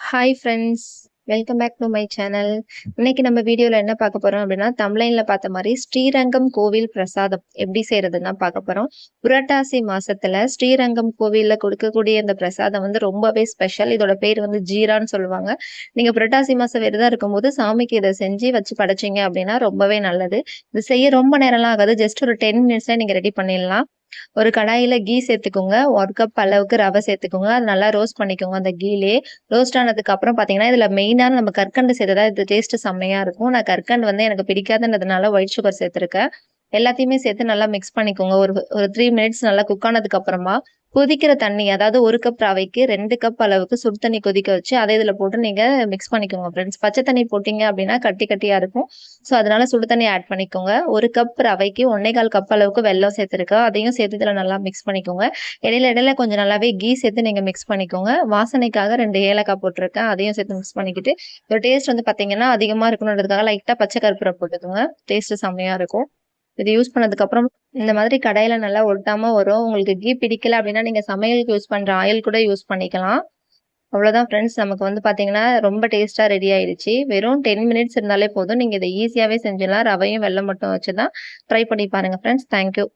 Hi friends welcome back to my channel இன்னைக்கு நம்ம வீடியோவில் என்ன பார்க்க போறோம் அப்படின்னா தமிழ்ல பார்த்த மாதிரி ஸ்ரீரங்கம் கோவில் பிரசாதம் எப்படி செய்யறதுன்னா பார்க்க போறோம். புரட்டாசி மாசத்துல ஸ்ரீரங்கம் கோவிலில் கொடுக்கக்கூடிய இந்த பிரசாதம் வந்து ரொம்பவே ஸ்பெஷல் இதோட பேர் வந்து ஜீரான்னு சொல்லுவாங்க. நீங்க புரட்டாசி மாசம் விரதம் இருக்கும்போது சாமிக்கு இதை செஞ்சு வச்சு படைச்சிங்க அப்படின்னா ரொம்பவே நல்லது. இது செய்ய ரொம்ப நேரம்லாம் ஆகாது. ஜஸ்ட் ஒரு டென் மினிட்ஸ்ல நீங்க ரெடி பண்ணிடலாம். ஒரு கடாயில கீ சேர்த்துக்கோங்க. ஒரு கப் அளவுக்கு ரவை சேர்த்துக்கோங்க. அது நல்லா ரோஸ்ட் பண்ணிக்கோங்க அந்த கீலே ரோஸ்ட் ஆனதுக்கு அப்புறம் பாத்தீங்கன்னா இதுல மெயினான நம்ம கற்கண்டு சேர்த்ததா இது டேஸ்ட் செம்மையா இருக்கும். நான் கற்கண்டு வந்து எனக்கு பிடிக்காதுன்றதுனால ஒயிட் சுகர் சேர்த்திருக்கேன். எல்லாத்தையுமே சேர்த்து நல்லா மிக்ஸ் பண்ணிக்கோங்க. ஒரு ஒரு த்ரீ மினிட்ஸ் நல்லா குக் ஆனதுக்கு அப்புறமா கொதிக்கிற தண்ணி அதாவது ஒரு கப் ரவைக்கு ரெண்டு கப் அளவுக்கு சுடு தண்ணி கொதிக்க வச்சு அதை இதில் போட்டு நீங்கள் மிக்ஸ் பண்ணிக்கோங்க ஃப்ரெண்ட்ஸ் பச்சை தண்ணி போட்டிங்க அப்படின்னா கட்டி கட்டியாக இருக்கும். ஸோ அதனால சுடு தண்ணி ஆட் பண்ணிக்கோங்க. ஒரு கப் ரவைக்கு ஒன்னே கால் கப் அளவுக்கு வெள்ளம் சேர்த்துருக்கோம் அதையும் சேர்த்து இதில் நல்லா மிக்ஸ் பண்ணிக்கோங்க. இடையில இடையில கொஞ்சம் நல்லாவே கீ சேர்த்து நீங்கள் மிக்ஸ் பண்ணிக்கோங்க. வாசனைக்காக ரெண்டு ஏலக்காய் போட்டிருக்கேன். அதையும் சேர்த்து மிக்ஸ் பண்ணிக்கிட்டு ஒரு டேஸ்ட் வந்து பார்த்தீங்கன்னா அதிகமாக இருக்கணுன்றதுக்காக லைட்டாக பச்சை கருப்பூரை போட்டுக்கோங்க. டேஸ்ட் செம்மையாக இருக்கும். இது யூஸ் பண்ணதுக்கப்புறம் இந்த மாதிரி கடையில் நல்லா ஒட்டாமல் வரும். உங்களுக்கு கீ பிடிக்கல அப்படின்னா நீங்கள் சமையலுக்கு யூஸ் பண்ணுற ஆயில் கூட யூஸ் பண்ணிக்கலாம். அவ்வளோதான் ஃப்ரெண்ட்ஸ் நமக்கு வந்து பார்த்தீங்கன்னா ரொம்ப டேஸ்ட்டாக ரெடி ஆயிடுச்சு. வெறும் டென் மினிட்ஸ் இருந்தாலே போதும். நீங்கள் இதை ஈஸியாகவே செஞ்சிடலாம். ரவையும் வெள்ளம் மட்டும் வச்சு தான் ட்ரை பண்ணி பாருங்கள் ஃப்ரெண்ட்ஸ் தேங்க்யூ